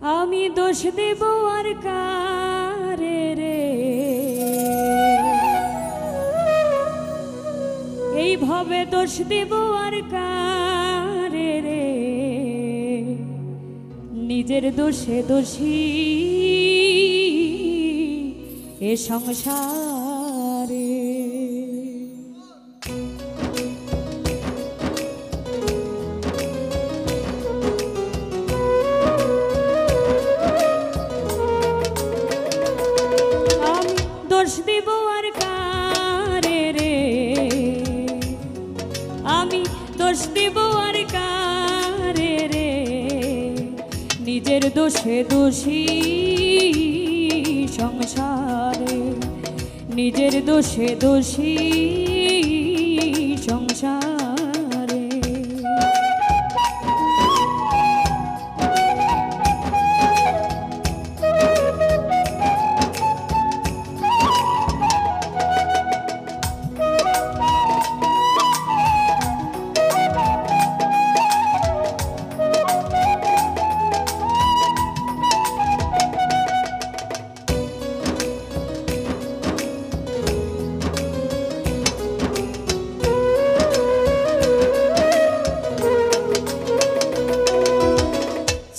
আমি দোষ দেব আর কারে রে? এইভাবে দোষ দেব আর কারে রে? নিজের দোষে দোষী, এ সংসারে দোষ দিব আর কারে রে? নিজের দোষে দোষী সংসারে। নিজের দোষে দোষী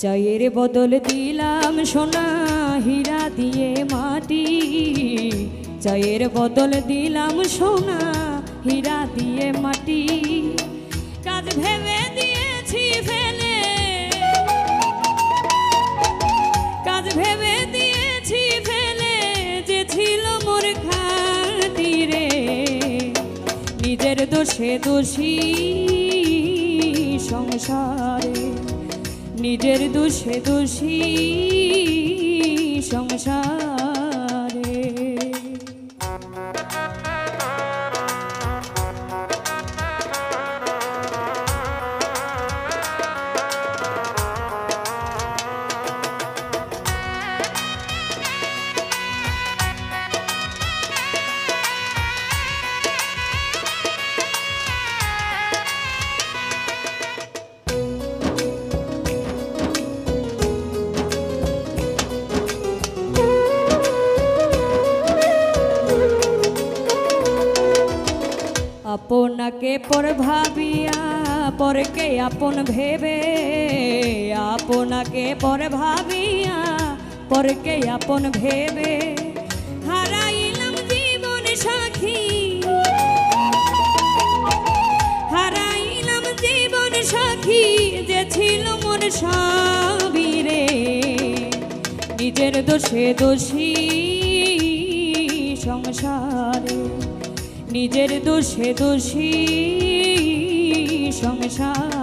চায়ের বদল দিলাম সোনা হীরা দিয়ে মাটি। চায়ের বদল দিলাম সোনা হীরা দিয়ে মাটি। কাজ ভেবে দিয়েছি ফেলে। কাজ ভেবে দিয়েছি ফেলে যে ছিল মোর খাতি রে। নিজের দোষে দোষী সংসারে। নিজের দোষে দোষী সংসারে। আপনাকে পর ভাবিয়া পরকে আপন ভেবে? আপনাকে পর ভাবিয়া পরকে আপন ভেবে? হারাইলাম জীবন সাখী হারাইলাম জীবন সাখী যে ছিল মোর সাবিরে নিজের দোষে দোষী সংসারে। নিজের দোষে দোষী সংসারে।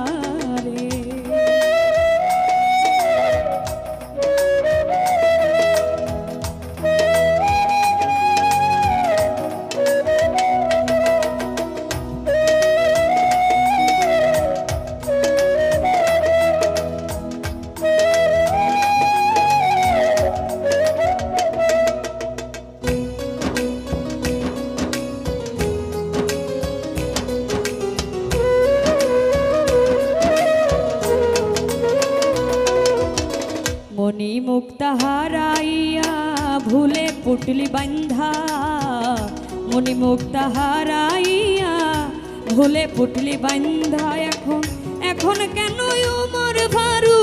মনি মুক্তা হারাইয়া, ভুলে পুটলি বান্ধা। মনি মুক্তা হারাইয়া, ভুলে পুটলি বান্ধা। এখন এখন কেন উমর ভারু?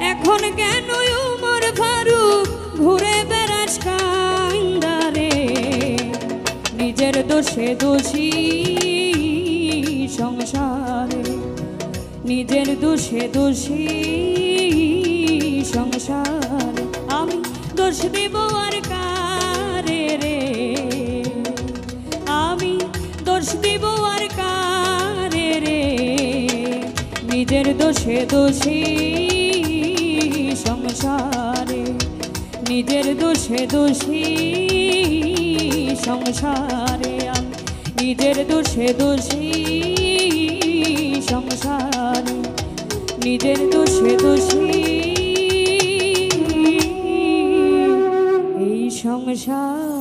এখন কেন উমর ভারু? ঘুরে বেড়াস কান্দারে। নিজের দোষে দোষী সংসারে। নিজের দোষে দোষী সংসার। আমি দোষ দেব আর কারে রে? আমি দোষ দেব আর কারে রে? নিজের দোষে দোষী সংসারে। নিজের দোষে দোষী সংসারে। আমি নিজের দোষে দোষী সংসারে নিজের দোষে দোষী। এই সংসার